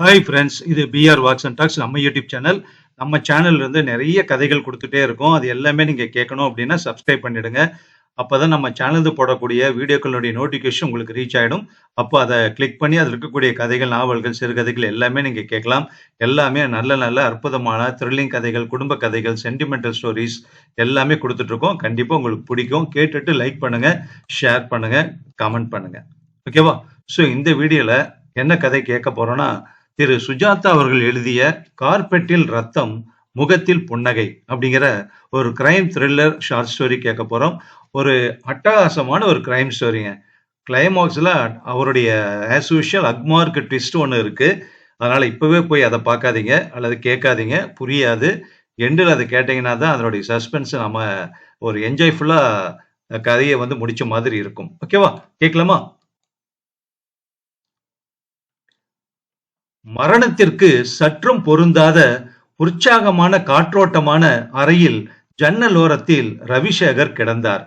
Hi friends இது P R walks and talks நம்ம YouTube channel நம்ம சேனல்ல இருந்து நிறைய கதைகள் கொடுத்துட்டே இருக்கோம். அது எல்லாமே நீங்கள் கேட்கணும் அப்படின்னா சப்ஸ்கிரைப் பண்ணிடுங்க. அப்பதான் நம்ம சேனல் போடக்கூடிய வீடியோக்களுடைய நோட்டிஃபிகேஷன் உங்களுக்கு ரீச் ஆகிடும் அப்போ அதை கிளிக் பண்ணி அதில் இருக்கக்கூடிய கதைகள் நாவல்கள் சிறுகதைகள் எல்லாமே நீங்கள் கேட்கலாம். எல்லாமே நல்ல நல்ல அற்புதமான த்ரில்லிங் கதைகள் குடும்ப கதைகள் சென்டிமெண்டல் ஸ்டோரிஸ் எல்லாமே கொடுத்துட்ருக்கோம் கண்டிப்பாக உங்களுக்கு பிடிக்கும். கேட்டுட்டு லைக் பண்ணுங்கள் ஷேர் பண்ணுங்கள் கமெண்ட் பண்ணுங்கள் ஓகேவா ஸோ இந்த வீடியோவில் என்ன கதை கேட்க போகிறோன்னா திரு சுஜாதா அவர்கள் எழுதிய கார்பெட்டில் ரத்தம் முகத்தில் புன்னகை அப்படிங்கிற ஒரு கிரைம் த்ரில்லர் ஷார்ட் ஸ்டோரி கேட்க போறோம். ஒரு அட்டகாசமான ஒரு கிரைம் ஸ்டோரிங்க கிளைமாக்ஸ்ல அவருடைய ஆஸ் யூஷுவல் அக்மார்க்கு ட்விஸ்ட் ஒன்று இருக்கு. அதனால இப்பவே போய் அதை பார்க்காதீங்க. அல்லது கேட்காதீங்க. புரியாது. எண்டில் அதை கேட்டீங்கன்னா தான் அதனுடைய சஸ்பென்ஸ் நம்ம ஒரு என்ஜாய்ஃபுல்லாக கதையை வந்து முடிச்ச மாதிரி இருக்கும். ஓகேவா கேட்கலாமா? மரணத்திற்கு சற்றும் பொருந்தாத உற்சாகமான காற்றோட்டமான அறையில் ஜன்னலோரத்தில் ரவிசேகர் கிடந்தார்.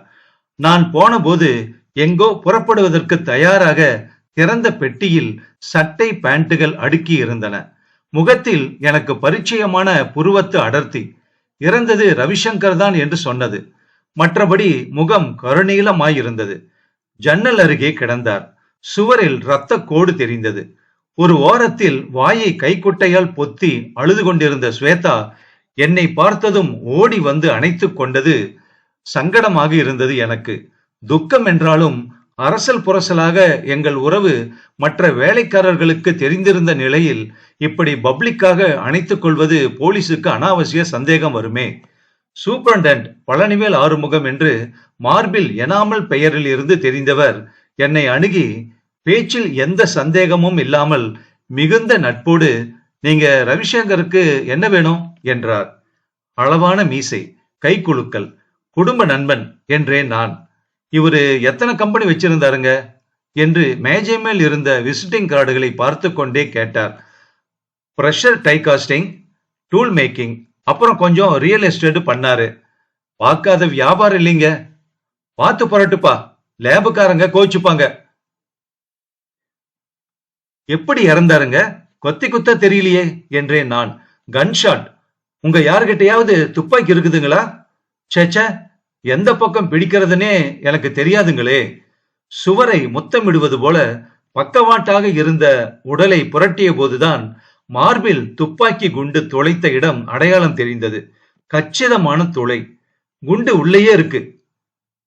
நான் போனபோது எங்கோ புறப்படுவதற்கு தயாராக திறந்த பெட்டியில் சட்டை பேண்ட்டுகள் அடுக்கி இருந்தன. முகத்தில் எனக்கு பரிச்சயமான புருவத்து அடர்த்தி. இறந்தது ரவிசங்கர் தான் என்று சொன்னது. மற்றபடி முகம் கருநீலமாயிருந்தது. ஜன்னல் அருகே கிடந்தார். சுவரில் இரத்த கோடு தெரிந்தது. ஒரு ஓரத்தில் வாயை கைக்குட்டையால் பொத்தி அழுது கொண்டிருந்த ஸ்வேதா என்னை பார்த்ததும் ஓடி வந்து அணைத்து கொண்டது. சங்கடமாக இருந்தது எனக்கு. துக்கம் என்றாலும் அரசல் புரசலாக எங்கள் உறவு மற்ற வேலைக்காரர்களுக்கு தெரிந்திருந்த நிலையில் இப்படி பப்ளிக்காக அணைத்துக் கொள்வது போலீசுக்கு அனாவசிய சந்தேகம் வருமே. சூப்பரண்டன்ட் பழனிவேல் ஆறுமுகம் என்று மார்பில் எனாமல் பெயரில் இருந்து தெரிந்தவர் என்னை அணுகி பேச்சில் எந்த சந்தேகமும் இல்லாமல் மிகுந்த நட்போடு நீங்க ரவிசங்கருக்கு என்ன வேணும்? என்றார். அளவான மீசை கைக்குலுக்கல் குடும்ப நண்பன் என்றேன் நான். இவரு எத்தனை கம்பெனி வச்சிருந்தாருங்க? என்று மேஜை மேல் இருந்த விசிட்டிங் கார்டுகளை பார்த்து கொண்டே கேட்டார். ப்ரெஷர் டைகாஸ்டிங் டூல் மேக்கிங் அப்புறம் கொஞ்சம் ரியல் எஸ்டேட் பண்ணாரு. பார்க்காத வியாபாரம் இல்லைங்க. பார்த்து புரட்டுப்பா லேபுக்காரங்க கோச்சுப்பாங்க எப்படி இறந்தாருங்க? கொத்தி குத்த தெரியலையே என்றேன் நான். கன்ஷாட் உங்க யாருகிட்டயாவது துப்பாக்கி இருக்குதுங்களா? சேச்ச எந்த பக்கம் பிடிக்கிறதுனே எனக்கு தெரியாதுங்களே. சுவரை முத்தமிடுவது போல பக்கவாட்டாக இருந்த உடலை புரட்டிய போதுதான் மார்பில் துப்பாக்கி குண்டு துளைத்த இடம் அடையாளம் தெரிந்தது. கச்சிதமான துளை. குண்டு உள்ளேயே இருக்கு.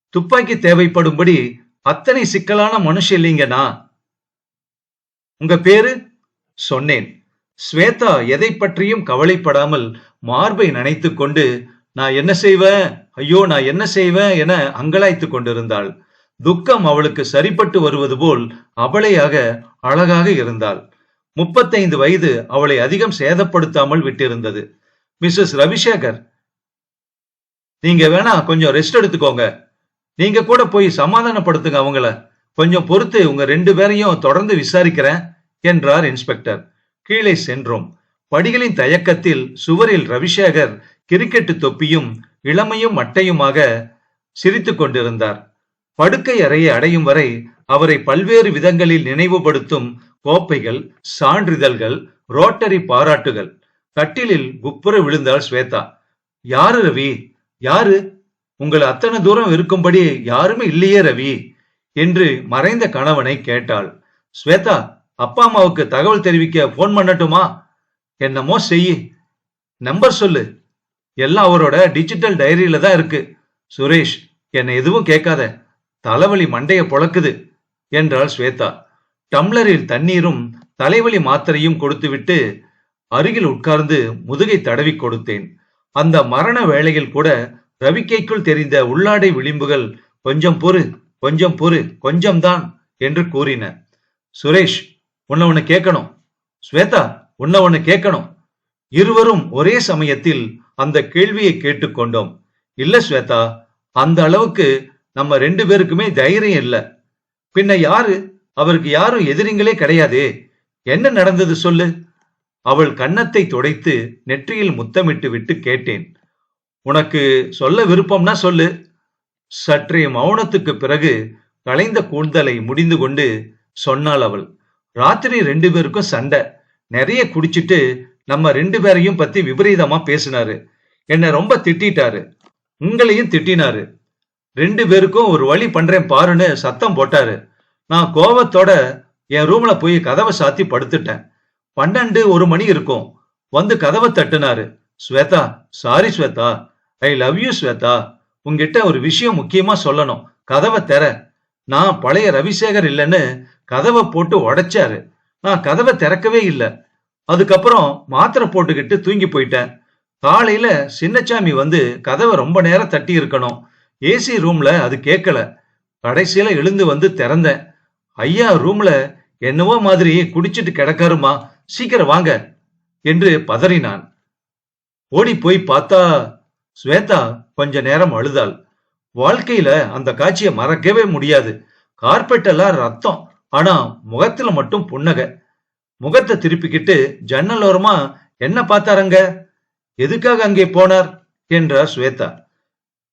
துப்பாக்கி தேவைப்படும்படி அத்தனை சிக்கலான மனுஷன் இல்லைங்கண்ணா உங்க பேரு? சொன்னேன். ஸ்வேதா எதை பற்றியும் கவலைப்படாமல் மார்பை நனைத்து கொண்டு நான் என்ன செய்வேன்? ஐயோ நான் என்ன செய்வேன்? என அங்கலாய்த்து கொண்டிருந்தாள். துக்கம் அவளுக்கு சரிப்பட்டு வருவது போல் அவளையாக அழகாக இருந்தாள். முப்பத்தைந்து வயது அவளை அதிகம் சேதப்படுத்தாமல் விட்டிருந்தது. மிஸ்ஸஸ் ரவிசேகர் நீங்க வேணா கொஞ்சம் ரெஸ்ட் எடுத்துக்கோங்க. நீங்க கூட போய் சமாதானப்படுத்துங்க அவங்கள. கொஞ்சம் பொறுத்து உங்க ரெண்டு பேரையும் தொடர்ந்து விசாரிக்கிறேன் என்றார் இன்ஸ்பெக்டர். கீழே சென்றோம். படிகளின் தயக்கத்தில் சுவரில் ரவிசேகர் கிரிக்கெட்டு தொப்பியும் இளமையும் மட்டையுமாக சிரித்து கொண்டிருந்தார். படுக்கை அறையை அடையும் வரை அவரை பல்வேறு விதங்களில் நினைவுபடுத்தும் கோப்பைகள் சான்றிதழ்கள் ரோட்டரி பாராட்டுகள். கட்டிலில் குப்புற விழுந்தாள் ஸ்வேதா. யாரு ரவி? யாரு? உங்களை அத்தனை தூரம் இருக்கும்படி யாருமே இல்லையே ரவி. என்று மறைந்த கணவனை கேட்டாள். ஸ்வேதா அப்பா அம்மாவுக்கு தகவல் தெரிவிக்க போன் பண்ணட்டுமா? என்னமோ செய்யி. நம்பர் சொல்லு. எல்லாம் அவரோட டிஜிட்டல் டைரியில தான் இருக்கு. சுரேஷ் என்னை எதுவும் கேட்காத. தலைவலி மண்டைய பொழக்குது என்றாள் ஸ்வேதா. டம்ளரில் தண்ணீரும் தலைவலி மாத்திரையும் கொடுத்துவிட்டு அருகில் உட்கார்ந்து முதுகை தடவி கொடுத்தேன். அந்த மரண வேளையில் கூட ரவிக்கைக்குள் தெரிந்த உள்ளாடை விளிம்புகள் கொஞ்சம் பொறு. கொஞ்சம் பொறு கொஞ்சம்தான் என்று கூறினர். சுரேஷ் உன்னை ஒன்னு கேட்கணும். ஸ்வேதா உன்னை ஒன்னு கேட்கணும். இருவரும் ஒரே சமயத்தில் அந்த கேள்வியை கேட்டுக்கொண்டோம் இல்ல ஸ்வேதா அந்த அளவுக்கு நம்ம ரெண்டு பேருக்குமே தைரியம் இல்ல. பின்ன யாரு? அவருக்கு யாரும் எதிரிங்களே கிடையாதே. என்ன நடந்தது சொல்லு? அவள் கன்னத்தை துடைத்து நெற்றியில் முத்தமிட்டு விட்டு கேட்டேன். உனக்கு சொல்ல விருப்பம்னா சொல்லு. சற்றே மௌனத்துக்கு பிறகு கலைந்த கூந்தலை முடிந்து கொண்டு சொன்னாள் அவள் ராத்திரி ரெண்டு பேருக்கும் சண்டை. நிறைய குடிச்சிட்டு நம்ம ரெண்டு பேரையும் பத்தி விபரீதமா பேசினாரு. என்னை ரொம்ப திட்டிட்டாரு. உங்களையும் திட்டினாரு. ரெண்டு பேருக்கும் ஒரு வழி பண்றேன் பாருன்னு சத்தம் போட்டாரு. நான் கோவத்தோட என் ரூம்ல போய் கதவை சாத்தி படுத்துட்டேன். பன்னெண்டு ஒரு மணி இருக்கும். வந்து கதவை தட்டுனாரு. Shweta sorry Shweta. I love you Shweta. உங்ககிட்ட ஒரு விஷயம் முக்கியமா சொல்லணும். கதவை தர நான் பழைய ரவிசேகர் இல்லைன்னு கதவை போட்டு உடைச்சாரு. நான் கதவை திறக்கவே இல்லை. அதுக்கப்புறம் மாத்திரை போட்டுக்கிட்டு தூங்கி போயிட்டேன். காலையில சின்னச்சாமி வந்து கதவை ரொம்ப நேரம் தட்டி இருக்கணும். ஏசி ரூம்ல அது கேட்கல கடைசியில எழுந்து வந்து திறந்தேன். ஐயா ரூம்ல என்னவோ மாதிரி குடிச்சிட்டு கிடக்காருமா? சீக்கிரம் வாங்க என்று பதறினான். ஓடி போய் பார்த்தா ஸ்வேதா கொஞ்ச நேரம் அழுதாள். வாழ்க்கையில அந்த காட்சியை மறக்கவே முடியாது. கார்பெட் எல்லாம் ரத்தம். ஆனா முகத்துல மட்டும் புன்னகை. முகத்தை திருப்பிக்கிட்டு ஜன்னலோரமா என்ன பார்த்தாரங்க? எதுக்காக அங்கே போனார்? என்றார் ஸ்வேதா.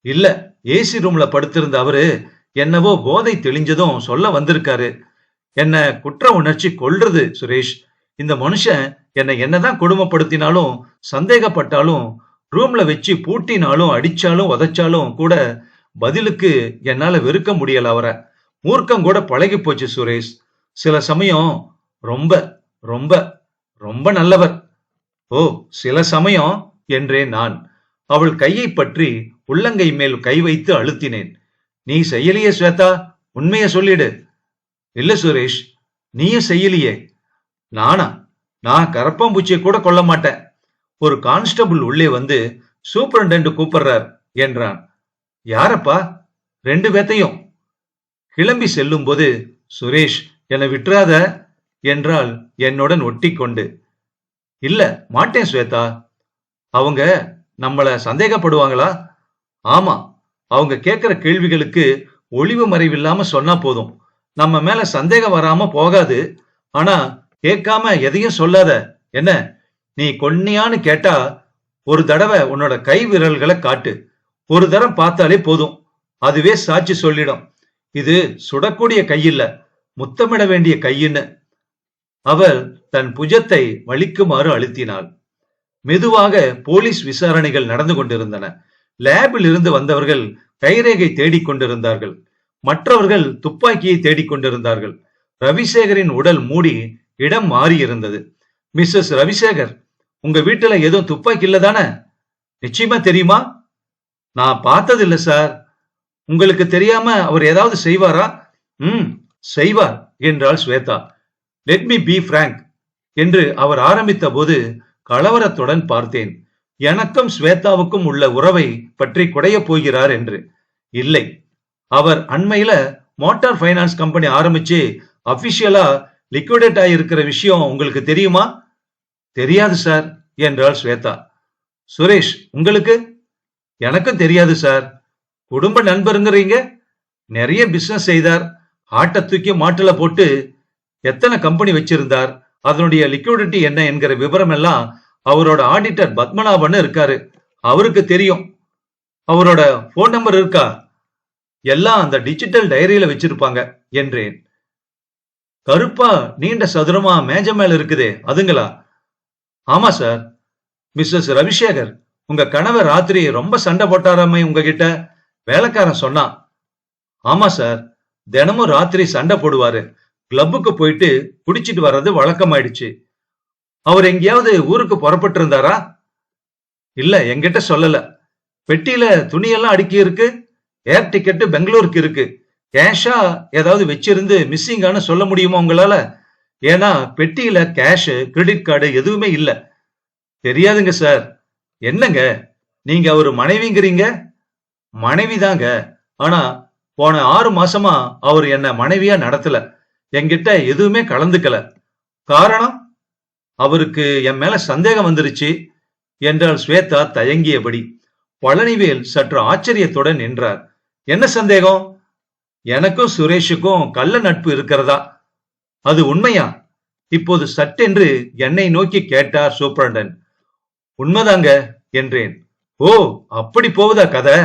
இல்ல ஏசி ரூம்ல படுத்திருந்த அவரு என்னவோ போதை தெளிஞ்சதும் சொல்ல வந்திருக்காரு. என்ன குற்ற உணர்ச்சி கொள்றது சுரேஷ். இந்த மனுஷன் என்னை என்னதான் கொடுமைப்படுத்தினாலும் சந்தேகப்பட்டாலும் ரூம்ல வச்சு பூட்டினாலும் அடிச்சாலும் உதைச்சாலும் கூட பதிலுக்கு என்னால வெறுக்க முடியல அவரை. மூர்க்கம் கூட பழகி போச்சு சுரேஷ். சில சமயம் ரொம்ப ரொம்ப ரொம்ப நல்லவர். ஓ சில சமயம் என்றேன் நான். அவள் கையை பற்றி உள்ளங்கை மேல் கை வைத்து அழுத்தினேன். நீ செய்யலையே ஸ்வேதா உண்மைய சொல்லிடு. இல்ல சுரேஷ் நீயும் செய்யலையே. நானா? நான் கரப்பாம்பூச்சியை கூட கொல்ல மாட்டேன். ஒரு கான்ஸ்டபிள் உள்ளே வந்து சூப்பரண்டன்ட் கூப்பிடுறார் என்றான். யாரப்பா? ரெண்டு பேத்தையும். கிளம்பி செல்லும் போது சுரேஷ் என்னை விட்டுறாத என்றால் என்னுடன் ஒட்டி கொண்டு இல்ல மாட்டேன் ஸ்வேதா. அவங்க நம்மள சந்தேகப்படுவாங்களா? ஆமா அவங்க கேட்கிற கேள்விகளுக்கு ஒளிவு மறைவில்லாம சொன்னா போதும். நம்ம மேல சந்தேகம் வராம போகாது. ஆனா கேட்காம எதையும் சொல்லாத. என்ன நீ கொன்னியான்னு கேட்டா ஒரு தடவை உன்னோட கை விரல்களை காட்டு. ஒரு தரம் பார்த்தாலே போதும். அதுவே சாட்சி சொல்லிடும். இது சுடக்கூடிய கையில்ல முத்தமிட வேண்டிய கையின்னு. அவள் தன் புஜத்தை வலிக்குமாறு அழுத்தினாள். மெதுவாக போலீஸ் விசாரணைகள் நடந்து கொண்டிருந்தன. லேபில் இருந்து வந்தவர்கள் கைரேகை தேடிக் கொண்டிருந்தார்கள். மற்றவர்கள் துப்பாக்கியை தேடிக் கொண்டிருந்தார்கள். ரவிசேகரின் உடல் மூடி இடம் மாறியிருந்தது. மிஸ்ஸஸ் ரவிசேகர் உங்க வீட்டுல எதுவும் துப்பாக்கி இல்ல தானே? நிச்சயமா தெரியுமா? நான் பார்த்தது இல்ல சார். உங்களுக்கு தெரியாம அவர் ஏதாவது செய்வாரா? ம் செய்வார் என்றாள் Shweta. Let me be frank என்று அவர் ஆரம்பித்த போது கலவரத்துடன் பார்த்தேன். எனக்கும் ஸ்வேதாவுக்கும் உள்ள உறவை பற்றி குடைய போகிறார் என்று. இல்லை. அவர் அண்மையில மோட்டார் ஃபைனான்ஸ் கம்பெனி ஆரம்பிச்சு அபிஷியலா லிக்விடேட் ஆகியிருக்கிற விஷயம் உங்களுக்கு தெரியுமா? தெரியாது சார் என்றாள் ஸ்வேதா. சுரேஷ் உங்களுக்கு? எனக்கும் தெரியாது சார். குடும்ப நண்பருங்கிறீங்க? நிறைய பிசினஸ் செய்தார். ஆட்டை தூக்கி மாட்டுல போட்டு எத்தனை கம்பெனி வச்சிருந்தார்? அதனுடைய லிக்விடிட்டி என்ன என்கிற விவரம் எல்லாம் அவரோட ஆடிட்டர் பத்மநாபன் இருக்காரு. அவருக்கு தெரியும். அவரோட போன் நம்பர் இருக்கா? எல்லாம் அந்த டிஜிட்டல் டைரியில வச்சிருப்பாங்க என்றேன். கருப்பா நீண்ட சதுரமா மேஜ மேல இருக்குதே அதுங்களா? ஆமா சார் மிஸ்ஸஸ் ரவிசேகர் உங்க கணவர் ராத்திரி ரொம்ப சண்டை போட்டாராமே உங்ககிட்ட? வேலைக்காரன் சொன்னான். ஆமா சார் தினமும் ராத்திரி சண்டை போடுவாரு. கிளப்புக்கு போயிட்டு குடிச்சிட்டு வர்றது வழக்கமாயிடுச்சு. அவர் எங்கேயாவது ஊருக்கு புறப்பட்டு இருந்தாரா இல்ல எங்கிட்ட சொல்லல. பெட்டியில துணியெல்லாம் அடுக்கி இருக்கு. ஏர் டிக்கெட்டு பெங்களூருக்கு இருக்கு. கேஷா ஏதாவது வச்சிருந்து மிஸ்ஸிங்கான்னு சொல்ல முடியுமா உங்களால? ஏன்னா பெட்டியில கேஷ் கிரெடிட் கார்டு எதுவுமே இல்ல. தெரியாதுங்க சார் என்னங்க? நீங்க அவர் மனைவிங்கிறீங்க? மனைவி தாங்க ஆனா போன ஆறு மாசமா அவர் என்ன மனைவியா நடத்தல. என்கிட்ட எதுவுமே கலந்துக்கல. காரணம்? அவருக்கு என் மேல சந்தேகம் வந்துருச்சு. என்றால் ஸ்வேதா தயங்கியபடி. பழனிவேல் சற்று ஆச்சரியத்துடன் நின்றார். என்ன சந்தேகம்? எனக்கும் சுரேஷுக்கும் கள்ள நட்பு இருக்கிறதா? அது உண்மையா? இப்போது சட்டென்று என்னை நோக்கி கேட்டார் சூப்பரண்டன். உண்மைதாங்க என்றேன். ஓ அப்படி போவதா கதை?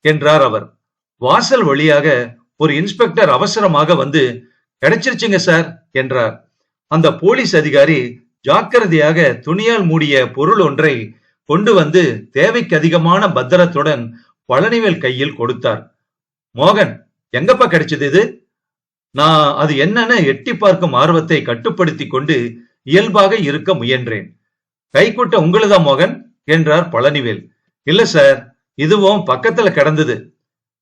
என்றார் அவர். வாசல் வழியாக ஒரு இன்ஸ்பெக்டர் அவசரமாக வந்து கிடைச்சிருச்சுங்க சார் என்றார். அந்த போலீஸ் அதிகாரி ஜாக்கிரதையாக துணியால் மூடிய பொருள் ஒன்றை கொண்டு வந்து தேவைக்கு அதிகமான பத்திரத்துடன் பழனிவேல் கையில் கொடுத்தார். மோகன் எங்கப்பா கிடைச்சது இது? நான் அது என்னென்ன எட்டி பார்க்கும் ஆர்வத்தை கட்டுப்படுத்தி கொண்டு இயல்பாக இருக்க முயன்றேன். கைக்குட்ட உங்களுதான் மோகன்? என்றார் பழனிவேல். இல்ல சார் இதுவும் பக்கத்துல கிடந்தது.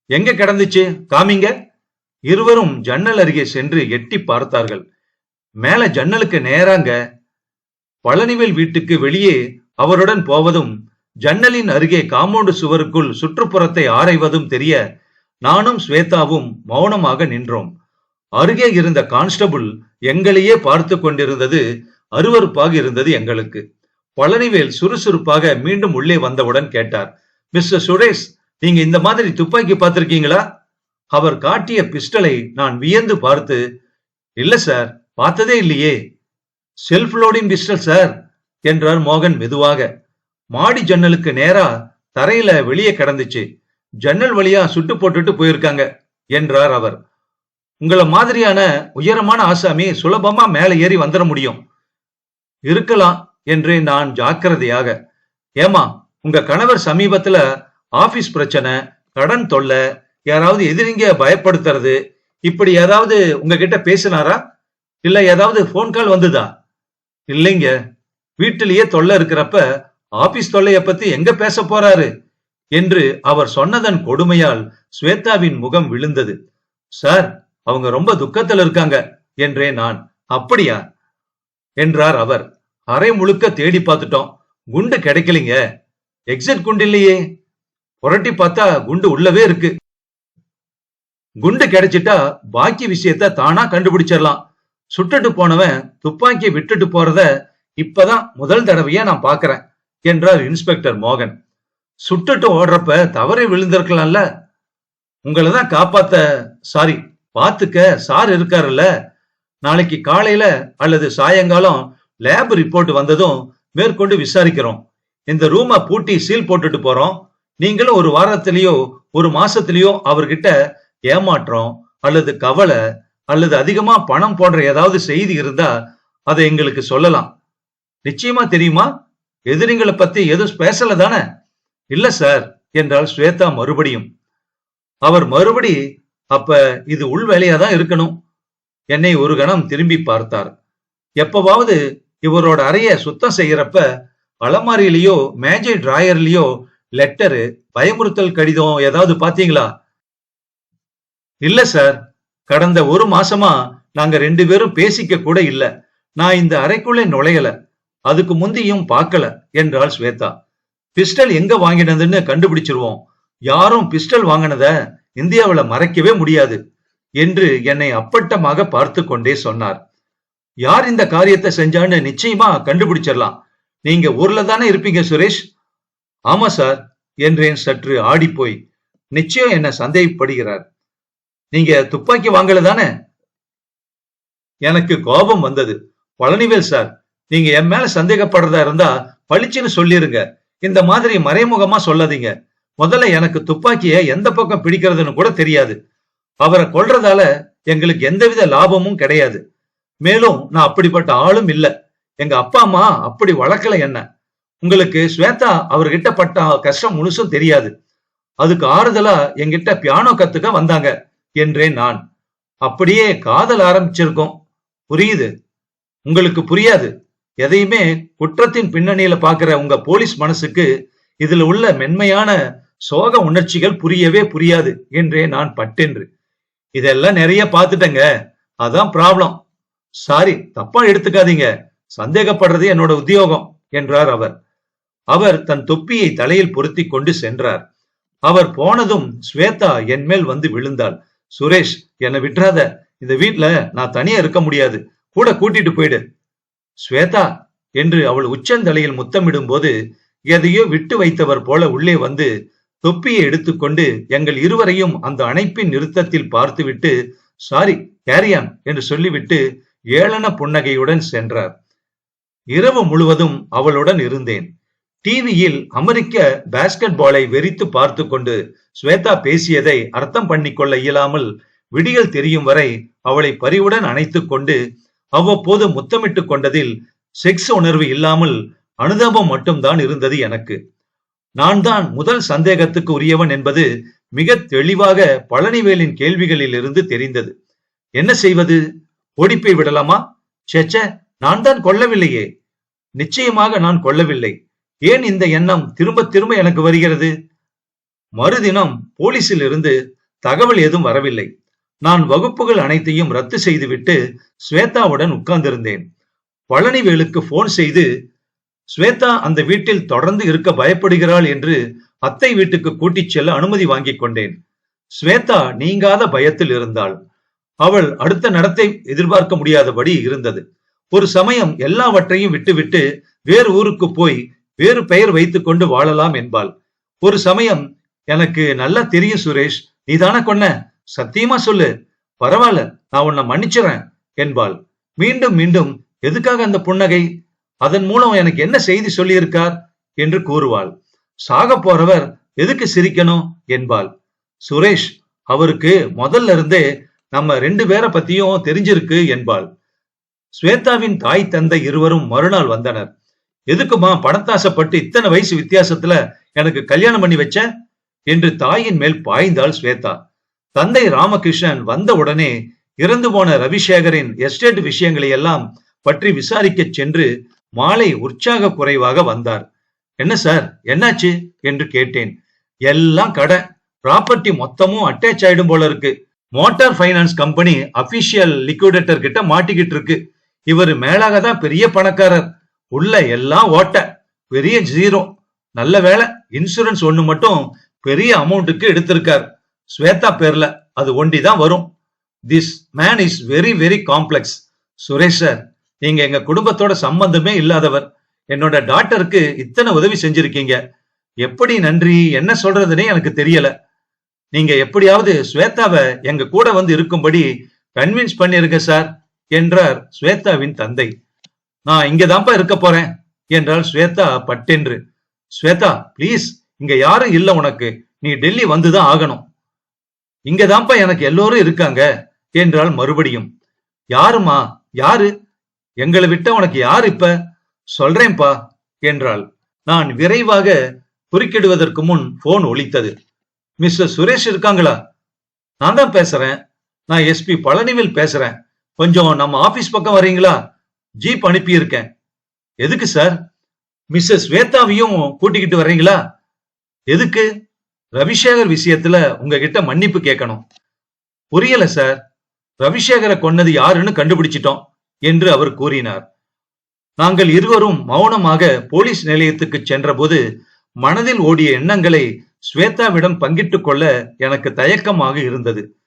எங்க கிடந்துச்சு? காமிங்க. இருவரும் ஜன்னல் அருகே சென்று எட்டி பார்த்தார்கள். மேல ஜன்னலுக்கு நேராங்க பழனிவேல் வீட்டுக்கு வெளியே அவருடன் போவதும் ஜன்னலின் அருகே காம்பவுண்டு சுவருக்குள் சுற்றுப்புறத்தை ஆராய்வதும் தெரிய நானும் ஸ்வேதாவும் மௌனமாக நின்றோம். அருகே இருந்த கான்ஸ்டபிள் எங்களையே பார்த்து கொண்டிருந்தது அருவருப்பாக இருந்தது எங்களுக்கு. பழனிவேல் சுறுசுறுப்பாக மீண்டும் உள்ளே வந்தவுடன் கேட்டார் மிஸ்டர் சுரேஷ் நீங்க இந்த மாதிரி துப்பாக்கி பார்த்திருக்கீங்களா? அவர் காட்டிய பிஸ்டலை நான் வியந்து பார்த்து இல்ல சார் பார்த்ததே இல்லையே. செல்ஃப் லோடிங் பிஸ்டல் சார் என்றார் மோகன் மெதுவாக. மாடி ஜன்னலுக்கு நேரா தரையில வெளியே கிடந்துச்சு. ஜன்னல் வழியா சுட்டு போட்டுட்டு போயிருக்காங்க என்றார் அவர். உங்களை மாதிரியான உயரமான ஆசாமி சுலபமா மேலே ஏறி வந்துட முடியும். இருக்கலாம் என்று நான் ஜாக்கிரதையாக ஏமா உங்க கணவர் சமீபத்துல ஆபீஸ் பிரச்சனை கடன் தொல்லை யாராவது எதிரிங்க பயப்படுத்துறது இப்படி ஏதாவது உங்ககிட்ட பேசினாரா? இல்ல ஏதாவது போன் கால் வந்துதா? இல்லைங்க. வீட்டிலேயே தொல்லை இருக்கிறப்ப ஆபீஸ் தொல்லைய பத்தி எங்க பேச போறாரு? என்று அவர் சொன்னதன் கொடுமையால் ஸ்வேதாவின் முகம் விழுந்தது. சார் அவங்க ரொம்ப துக்கத்துல இருக்காங்க என்றே நான் அப்படியா? என்றார் அவர். அரை முழுக்க தேடி பார்த்துட்டோம். குண்டு கிடைக்கலீங்க. எக்ஸிட் குண்டு இல்லையே. புரட்டி பார்த்தா குண்டு உள்ளவே இருக்கு. குண்டு கிடைச்சிட்டா பாக்கி விஷயத்த தானா கண்டுபிடிச்சிடலாம். சுட்டுட்டு போனவன் துப்பாக்கியை விட்டுட்டு போறத இப்பதான் முதல் தடவையா நான் பாக்குறேன் என்றார் இன்ஸ்பெக்டர் மோகன். சுட்டுட்டு ஓடுறப்ப தவறி விழுந்திருக்கலாம்ல. உங்களை தான் காப்பாத்த சாரி பாத்துக்க சார் இருக்காருல்ல. நாளைக்கு காலையில அல்லது சாயங்காலம் லேப் ரிப்போர்ட் வந்ததும் மேற்கொண்டு விசாரிக்கிறோம். இந்த ரூமை பூட்டி சீல் போட்டுட்டு போறோம். நீங்களும் ஒரு வாரத்திலேயோ ஒரு மாசத்திலேயோ அவர்கிட்ட ஏமாற்றம் அல்லது கவலை அல்லது அதிகமா பணம் போன்ற ஏதாவது செய்தி இருந்தா அதை எங்களுக்கு சொல்லலாம். நிச்சயமா தெரியுமா? எதிரிங்களை பத்தி எதுவும் பேசல தானே? இல்ல சார் என்றால் ஸ்வேதா மறுபடியும். அவர் மறுபடி அப்ப இது உள் வேலையா தான் இருக்கணும். என்னை ஒரு கணம் திரும்பி பார்த்தார். எப்பவாவது இவரோட அறைய சுத்தம் செய்யறப்ப அலமாரியிலயோ மேஜை டிராயர்லயோ லெட்டரு பயமுறுத்தல் கடிதம் ஏதாவது பாத்தீங்களா இல்ல சார். கடந்த ஒரு மாசமா நாங்க ரெண்டு பேரும் பேசிக்க கூட இல்ல. நான் இந்த அறைக்குள்ளே நுழையல. அதுக்கு முந்தியும் பார்க்கல என்றாள் ஸ்வேதா. பிஸ்டல் எங்க வாங்கினதுன்னு கண்டுபிடிச்சிருவோம். யாரும் பிஸ்டல் வாங்கினத இந்தியாவுல மறைக்கவே முடியாது என்று என்னை அப்பட்டமாக பார்த்து கொண்டே சொன்னார். யார் இந்த காரியத்தை செஞ்சான்னு நிச்சயமா கண்டுபிடிச்சிடலாம். நீங்க ஊர்ல தானே இருப்பீங்க சுரேஷ்? ஆமா சார் என்றேன் சற்று ஆடிப்போய். நிச்சயம் என்ன சந்தேகப்படுகிறார். நீங்க துப்பாக்கி வாங்கல தானே? எனக்கு கோபம் வந்தது. பழனிவேல் சார் நீங்க என் மேல சந்தேகப்படுறதா இருந்தா பளிச்சுன்னு சொல்லிருங்க. இந்த மாதிரி மறைமுகமா சொல்லாதீங்க. முதல்ல எனக்கு துப்பாக்கிய எந்த பக்கம் பிடிக்கிறதுன்னு கூட தெரியாது. அவரை கொல்றதால எங்களுக்கு எந்தவித லாபமும் கிடையாது. மேலும் நான் அப்படிப்பட்ட ஆளும் இல்ல. எங்க அப்பா அம்மா அப்படி வளர்க்கல என்ன? உங்களுக்கு ஸ்வேதா அவர்கிட்ட பட்ட கஷ்டம் முழுசும் தெரியாது. அதுக்கு ஆறுதலா என்கிட்ட பியானோ கத்துக்க வந்தாங்க என்றேன் நான். அப்படியே காதல் ஆரம்பிச்சிருக்கோம். புரியுது? உங்களுக்கு புரியாது? எதையுமே குற்றத்தின் பின்னணியில பாக்குற உங்க போலீஸ் மனசுக்கு இதுல உள்ள மென்மையான சோக உணர்ச்சிகள் புரியவே புரியாது என்றே நான் பட்டென்று. இதெல்லாம் நிறைய பார்த்துட்டேங்க. அதான் ப்ராப்ளம் சாரி தப்பா எடுத்துக்காதீங்க. சந்தேகப்படுறது என்னோட உத்தியோகம் என்றார் அவர். அவர் தன் தொப்பியை தலையில் பொருத்தி கொண்டு சென்றார். அவர் போனதும் ஸ்வேதா என் மேல் வந்து விழுந்தாள். சுரேஷ் என்னை விட்டுறாத. இந்த வீட்ல நான் தனியா இருக்க முடியாது. கூட கூட்டிட்டு போயிடு. ஸ்வேதா என்று அவள் உச்சந்தலையில் முத்தமிடும் போது எதையோ விட்டு வைத்தவர் போல உள்ளே வந்து தொப்பியை எடுத்துக்கொண்டு எங்கள் இருவரையும் அந்த அணைப்பின் நிறுத்தத்தில் பார்த்துவிட்டு சாரி கேரியான் என்று சொல்லிவிட்டு ஏளன புன்னகையுடன் சென்றார். இரவு முழுவதும் அவளுடன் இருந்தேன். டிவியில் அமெரிக்க பாஸ்கெட் பாலை வெறித்து பார்த்து கொண்டு ஸ்வேதா பேசியதை அர்த்தம் பண்ணிக்கொள்ள இயலாமல் விடியல் தெரியும் வரை அவளை பரிவுடன் அணைத்துக் கொண்டு அவ்வப்போது முத்தமிட்டுக் கொண்டதில் செக்ஸ் உணர்வு இல்லாமல் அனுதாபம் மட்டும்தான் இருந்தது எனக்கு. நான் தான் முதல் சந்தேகத்துக்கு உரியவன் என்பது மிக தெளிவாக பழனிவேலின் கேள்விகளில் இருந்து தெரிந்தது. என்ன செய்வது? ஒடிப்பை விடலாமா? சேச்ச நான் தான் கொல்லவில்லையே. நிச்சயமாக நான் கொல்லவில்லை. ஏன் இந்த எண்ணம் திரும்ப திரும்ப எனக்கு வருகிறது? மறுதினம் போலீஸில் இருந்து தகவல் ஏதும் வரவில்லை. நான் வகுப்புகள் அனைத்தையும் ரத்து செய்துவிட்டு ஸ்வேதாவுடன் உட்கார்ந்திருந்தேன். பழனிவேலுக்கு போன் செய்து ஸ்வேதா அந்த வீட்டில் தொடர்ந்து இருக்க பயப்படுகிறாள் என்று அத்தை வீட்டுக்கு கூட்டிச் செல்ல அனுமதி வாங்கிக் கொண்டேன். ஸ்வேதா நீங்காத பயத்தில் இருந்தாள். அவள் அடுத்த நடத்தை எதிர்பார்க்க முடியாதபடி இருந்தது. ஒரு சமயம் எல்லாவற்றையும் விட்டுவிட்டு வேறு ஊருக்கு போய் வேறு பெயர் வைத்துக் கொண்டு வாழலாம் என்பாள். ஒரு சமயம் எனக்கு நல்லா தெரியும் சுரேஷ். நீதானே கொன்ன? சத்தியமா சொல்லு. பரவாயில்ல நான் உன்னை மன்னிச்சுறேன் என்பாள். மீண்டும் மீண்டும் எதுக்காக அந்த புன்னகை? அதன் மூலம் எனக்கு என்ன செய்தி சொல்லியிருக்கார்? என்று கூறுவாள். சாக போறவர் எதுக்கு சிரிக்கணும்? என்பாள். சுரேஷ் அவருக்கு முதல்ல இருந்தே நம்ம ரெண்டு பேரை பத்தியும் தெரிஞ்சிருக்கு என்பாள். ஸ்வேதாவின் தாய் தந்தை இருவரும் மறுநாள் வந்தனர். எதுக்குமா பணத்தாசப்பட்டு இத்தனை வயசு வித்தியாசத்துல எனக்கு கல்யாணம் பண்ணி வச்ச? என்று தாயின் மேல் பாய்ந்தாள் ஸ்வேதா. தந்தை ராமகிருஷ்ணன் வந்த உடனே இறந்து போன ரவிசேகரின் எஸ்டேட் விஷயங்களை எல்லாம் பற்றி விசாரிக்க சென்று மாலை உற்சாக குறைவாக வந்தார். என்ன சார் என்னாச்சு? என்று கேட்டேன். எல்லாம் கடை ப்ராப்பர்ட்டி மொத்தமும் அட்டாச் ஆயிடும் போல இருக்கு. Motor finance company official liquidator கிட்ட மாட்டிக்கிட்டு இருக்கு. இவர் மேலாக தான் பெரிய பணக்காரர். உள்ள எல்லாம் ஓட்ட பெரிய ஜீரோ நல்ல வேலை இன்சூரன்ஸ் ஒண்ணு மட்டும் பெரிய அமௌண்ட்டுக்கு எடுத்திருக்கார். ஸ்வேதா பேர்ல அது ஒண்டி தான் வரும். This man is very very complex Suresh sir நீங்க எங்க குடும்பத்தோட சம்பந்தமே இல்லாதவர் என்னோட டாக்டருக்கு இத்தனை உதவி செஞ்சிருக்கீங்க. எப்படி நன்றி என்ன சொல்றதுன்னே எனக்கு தெரியல. நீங்க எப்படியாவது ஸ்வேதாவை எங்க கூட வந்து இருக்கும்படி கன்வின்ஸ் பண்ணிருங்க சார் என்றார் ஸ்வேதாவின் தந்தை. நான் இங்கதான்ப்பா இருக்க போறேன் என்றாள் ஸ்வேதா பட்டென்று. ஸ்வேதா ப்ளீஸ் இங்க யாரும் இல்ல உனக்கு. நீ டெல்லி வந்துதான் ஆகணும். இங்கதான்ப்பா எனக்கு எல்லோரும் இருக்காங்க என்றாள் மறுபடியும். யாருமா யாரு? எங்களை விட்ட உனக்கு யார் இப்ப? சொல்றேன்பா என்றாள். நான் விரைவாக குறுக்கிடுவதற்கு முன் போன் ஒழித்தது மிஸ்டர் சுரேஷ் இருக்காங்களா? நான் தான் பேசுறேன். நான் எஸ்பி பழனிவேல் பேசுறேன். கொஞ்சம் நம்ம ஆபீஸ் பக்கம் வரீங்களா? ஜீப் அனுப்பியிருக்கேன். எதுக்கு சார் மிஸ்ஸஸ் ஸ்வேதாவையும் கூட்டிக்கிட்டு வர்றீங்களா எதுக்கு? ரவிசேகர் விஷயத்துல உங்ககிட்ட மன்னிப்பு கேட்கணும். புரியல சார் ரவிசேகரை கொன்னது யாருன்னு கண்டுபிடிச்சிட்டோம். என்று அவர் கூறினார். நாங்கள் இருவரும் மௌனமாக போலீஸ் நிலையத்துக்கு சென்றபோது மனதில் ஓடிய எண்ணங்களை ஸ்வேதாவிடம் பங்கிட்டுக் கொள்ள எனக்கு தயக்கமாக இருந்தது.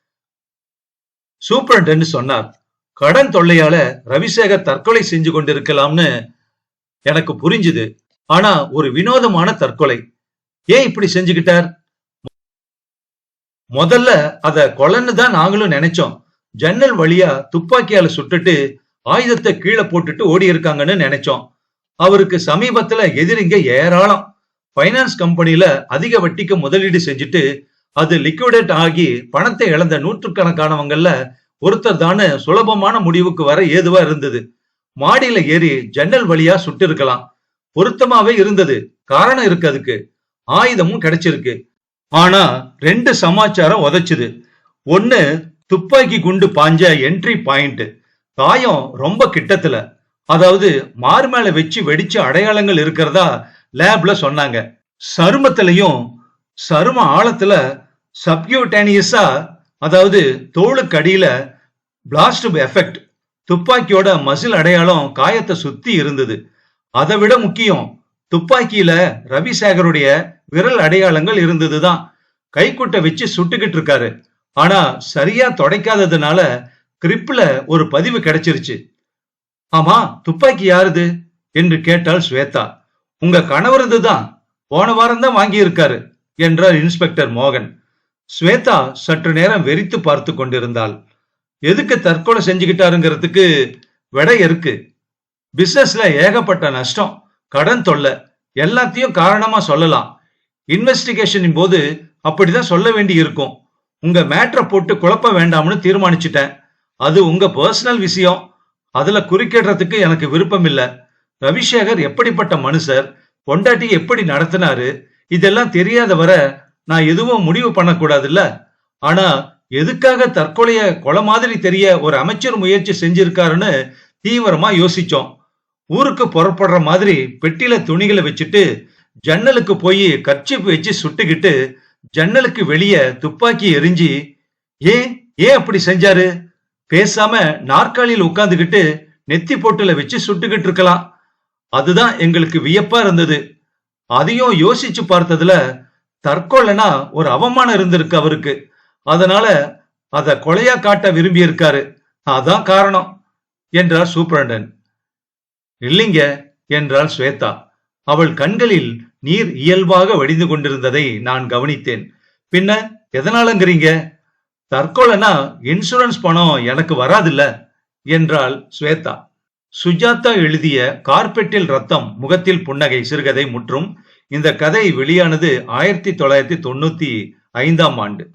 சூப்பரண்ட் சொன்னார் கடன் தொல்லையால ரவிசேகர் தற்கொலை செஞ்சு கொண்டிருக்கலாம்னு எனக்கு புரிஞ்சுது. ஆனா ஒரு வினோதமான தற்கொலை. ஏன் இப்படி செஞ்சுக்கிட்டார்? முதல்ல அத கொலைன்னு தான் நாங்களும் நினைச்சோம். ஜன்னல் வழியா துப்பாக்கியால சுட்டுட்டு ஆயுதத்தை கீழே போட்டுட்டு ஓடி இருக்காங்கன்னு நினைச்சோம். அவருக்கு சமீபத்துல எதிரிங்க ஏராளம். பைனான்ஸ் கம்பெனில அதிக வட்டிக்கு முதலீடு செஞ்சுட்டு அது லிக்விடேட் ஆகி பணத்தை இழந்த நூற்றுக்கணக்கானவங்கல்ல ஒருத்தர் தானே சுலபமான முடிவுக்கு வர ஏதுவா இருந்தது. மாடியில ஏறி ஜன்னல் வழியா சுட்டு இருக்கலாம். பொருத்தமாவே இருந்தது. காரணம் இருக்கு அதுக்கு. ஆயுதமும் கிடைச்சிருக்கு. ஆனா ரெண்டு சமாச்சாரம் உதைச்சுது. ஒன்னு துப்பாக்கி குண்டு பாஞ்ச என்ட்ரி பாயிண்ட் காயம் ரொம்ப கிட்டத்துல. அதாவது மார் மேல வச்சு வெடிச்ச அடையாளங்கள் இருக்கிறதா லேப்ல சொன்னாங்க. சருமத்திலையும் சரும ஆழத்துல சப்யூட்டேனியஸா அதாவது தோளுக்கு அடியில பிளாஸ்ட் எஃபெக்ட் துப்பாக்கியோட மசில் அடையாளம் காயத்தை சுத்தி இருந்தது. அதை விட முக்கியம் துப்பாக்கியில ரவிசேகருடைய விரல் அடையாளங்கள் இருந்ததுதான். கைக்குட்டை வச்சு சுட்டுக்கிட்டு இருக்காரு. ஆனா சரியா தொடைக்காததுனால கிரிப்ல ஒரு பதிவு கிடைச்சிருச்சு. ஆமா துப்பாக்கி யாருது? என்று கேட்டாள் ஸ்வேதா. உங்க கணவரது தான் போன வாரம் தான் வாங்கியிருக்காரு என்றார் இன்ஸ்பெக்டர் மோகன். ஸ்வேதா சற்று நேரம் வெறித்து பார்த்து கொண்டிருந்தாள். எதுக்கு தற்கொலை செஞ்சுக்கிட்டாருங்கிறதுக்கு விடை இருக்கு. பிசினஸ்ல ஏகப்பட்ட நஷ்டம் கடன் தொல்லை எல்லாத்தையும் காரணமா சொல்லலாம். இன்வெஸ்டிகேஷனின் போது அப்படிதான் சொல்ல வேண்டி இருக்கும் உங்க மேட்ரை போட்டு குழப்ப வேண்டாம்னு தீர்மானிச்சிட்டேன். அது உங்க பர்சனல் விஷயம். அதுல குறுக்கிடுறதுக்கு எனக்கு விருப்பம் இல்ல. ரவிசேகர் எப்படிப்பட்ட மனுஷர்? பொண்டாட்டி எப்படி நடத்தினாரு? இதெல்லாம் தெரியாத வர நான் எதுவும் முடிவு பண்ணக்கூடாதுல்ல? ஆனா எதுக்காக தற்கொலைய கொலை மாதிரி தெரிய ஒரு அமைச்சர் முயற்சி செஞ்சிருக்காருன்னு தீவிரமா யோசிச்சோம். ஊருக்கு புறப்படுற மாதிரி பெட்டியில துணிகளை வச்சுட்டு ஜன்னலுக்கு போய் கர்ச்சிப் வச்சு சுட்டுக்கிட்டு ஜன்னலுக்கு வெளியே துப்பாக்கி எரிஞ்சு ஏன்? ஏன் அப்படி செஞ்சாரு? பேசாம நாற்காலியில் உட்காந்துக்கிட்டு நெத்தி பொட்டுல வச்சு சுட்டுக்கிட்டு இருக்கலாம். அதுதான் எங்களுக்கு வியப்பா இருந்தது. அதையும் யோசிச்சு பார்த்ததுல தற்கொலைனா ஒரு அவமானம் இருந்திருக்கு அவருக்கு. அதனால அத கொலையா காட்ட விரும்பி இருக்காரு அதான் காரணம் என்றார் சூப்பரண்டன். இல்லைங்க என்றாள் ஸ்வேதா. அவள் கண்களில் நீர் இயல்பாக வடிந்து கொண்டிருந்ததை நான் கவனித்தேன். பின்ன எதனாலங்கிறீங்க? தற்கொலைனா இன்சூரன்ஸ் பணம் எனக்கு வராதுல்ல? என்றாள் ஸ்வேதா. சுஜாதா எழுதிய கார்பெட்டில் ரத்தம் முகத்தில் புன்னகை சிறுகதை முற்றும் இந்த கதை வெளியானது ஆயிரத்தி தொள்ளாயிரத்தி தொண்ணூத்தி ஐந்தாம் ஆண்டு.